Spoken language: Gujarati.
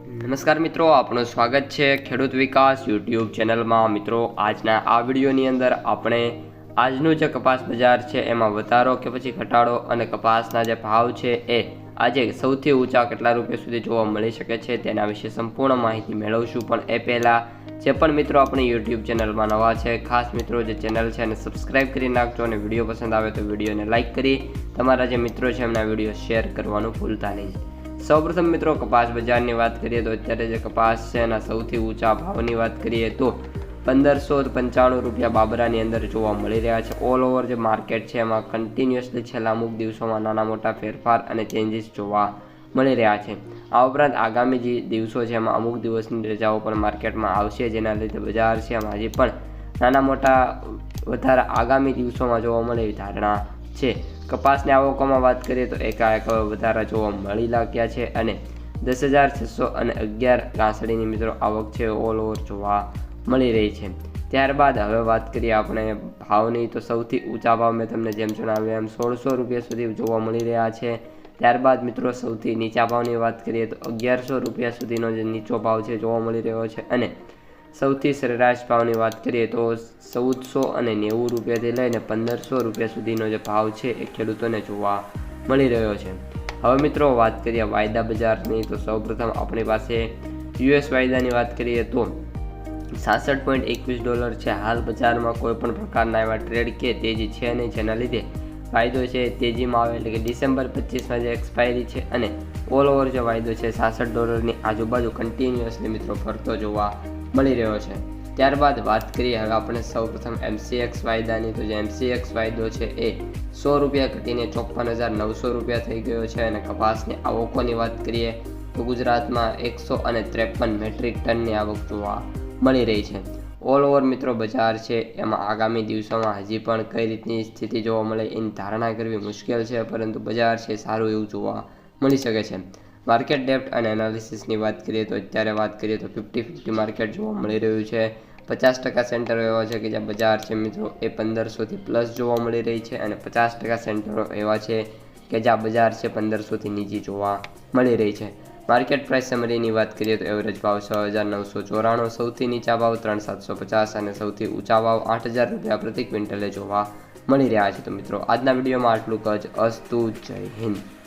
નમસ્કાર મિત્રો, આપનું સ્વાગત છે ખેડૂત વિકાસ યુટ્યુબ ચેનલમાં. મિત્રો, આજના આ વિડીયોની અંદર આપણે આજનું જે કપાસ બજાર છે એમાં વધારો કે પછી ઘટાડો અને કપાસના જે ભાવ છે એ આજે સૌથી ઊંચા કેટલા રૂપિયા સુધી જોવા મળી શકે છે તેના વિશે સંપૂર્ણ માહિતી મેળવશું. પણ એ પહેલાં જે પણ મિત્રો આપણી યુટ્યુબ ચેનલમાં નવા છે, ખાસ મિત્રો જે ચેનલ છે એને સબસ્ક્રાઇબ કરી નાખજો અને વીડિયો પસંદ આવે તો વિડીયોને લાઇક કરી તમારા જે મિત્રો છે એમના વીડિયો શેર કરવાનું ભૂલતા નહીં. સૌપ્રથમ મિત્રો કપાસ બજારની વાત કરીએ તો અત્યારે જે કપાસ છે એના સૌથી ઊંચા ભાવની વાત કરીએ તો પંદરસો પંચાણું રૂપિયા બાબરાની અંદર જોવા મળી રહ્યા છે. ઓલ ઓવર જે માર્કેટ છે એમાં કન્ટિન્યુઅસલી છેલ્લા અમુક દિવસોમાં નાના મોટા ફેરફાર અને ચેન્જીસ જોવા મળી રહ્યા છે. આ ઉપરાંત આગામી જે દિવસો છે એમાં અમુક દિવસની રજાઓ પણ માર્કેટમાં આવશે, જેના લીધે બજાર છે એમાં હજી પણ નાના મોટા વધારે આગામી દિવસોમાં જોવા મળે એવી ધારણા છે. કપાસની આવકોમાં વાત કરીએ તો એકાએક હવે વધારા જોવા મળી લાગ્યા છે અને દસ હજાર છસો અને અગિયાર ઘાસડીની મિત્રો આવક છે ઓલ ઓવર જોવા મળી રહી છે. ત્યારબાદ હવે વાત કરીએ આપણે ભાવની તો સૌથી ઊંચા ભાવ મેં તમને જેમ જણાવ્યું એમ સોળસો રૂપિયા સુધી જોવા મળી રહ્યા છે. ત્યારબાદ મિત્રો સૌથી નીચા ભાવની વાત કરીએ તો અગિયારસો રૂપિયા સુધીનો જે નીચો ભાવ છે જોવા મળી રહ્યો છે અને સૌથી સરેરાશ ભાવની વાત કરીએ તો ચૌદસો અને નેવું રૂપિયાથી લઈને પંદરસો રૂપિયા સુધીનો જે ભાવ છે એ ખેડૂતોને જોવા મળી રહ્યો છે. હવે મિત્રો વાત કરીએ વાયદા બજારની, તો સૌપ્રથમ આપણી પાસે યુએસ વાયદાની વાત કરીએ તો સાસઠ પોઈન્ટ એકવીસ ડોલર છે. હાલ બજારમાં કોઈ પણ પ્રકારના એવા ટ્રેડ કે તેજી છે નહીં. જેના લીધે વાયદો છે તેજીમાં આવે એટલે કે ડિસેમ્બર પચીસમાં જે એક્સપાયરી છે અને ઓલ ઓવર જે વાયદો છે સાસઠ ડોલરની આજુબાજુ કન્ટિન્યુઅસલી મિત્રો ફરતો જોવા મળી રહ્યો છે. ત્યારબાદ વાત કરીએ હવે આપણે સૌપ્રથમ એમસીએક્સ વાયદાની. તો જે એમસીએક્સ વાયદો છે એ સો રૂપિયા ઘટીને ચોપન હજાર નવસો રૂપિયા થઈ ગયો છે અને કપાસની આવકોની વાત કરીએ તો ગુજરાતમાં એકસો અને ત્રેપન મેટ્રિક ટનની આવક જોવા મળી રહી છે. ઓલ ઓવર મિત્રો, બજાર છે. એમાં આગામી દિવસોમાં હજી પણ કઈ રીતની સ્થિતિ જોવા મળે એની ધારણા કરવી મુશ્કેલ છે, પરંતુ બજાર છે સારું એવું જોવા મળી શકે છે. માર્કેટ ડેપ્ટ અને એનાલિસિસની વાત કરીએ તો અત્યારે વાત કરીએ તો ફિફ્ટી ફિફ્ટી માર્કેટ જોવા મળી રહ્યું છે. પચાસ ટકા સેન્ટરો એવા છે કે જ્યાં બજાર છે મિત્રો એ પંદરસોથી પ્લસ જોવા મળી રહી છે અને પચાસ ટકા સેન્ટરો એવા છે કે જ્યાં બજાર છે પંદરસોથી નીચી જોવા મળી રહી છે. માર્કેટ પ્રાઇસ સમરીની વાત કરીએ તો એવરેજ ભાવ છ હજાર નવસો ચોરાણું, સૌથી નીચા ભાવ ત્રણ સાતસો પચાસ અને સૌથી ઊંચા ભાવ આઠ હજાર રૂપિયા પ્રતિ ક્વિન્ટલે જોવા મળી રહ્યા છે. તો મિત્રો, આજના વિડીયોમાં આટલું જ. અસ્તુ, જય હિન્દ.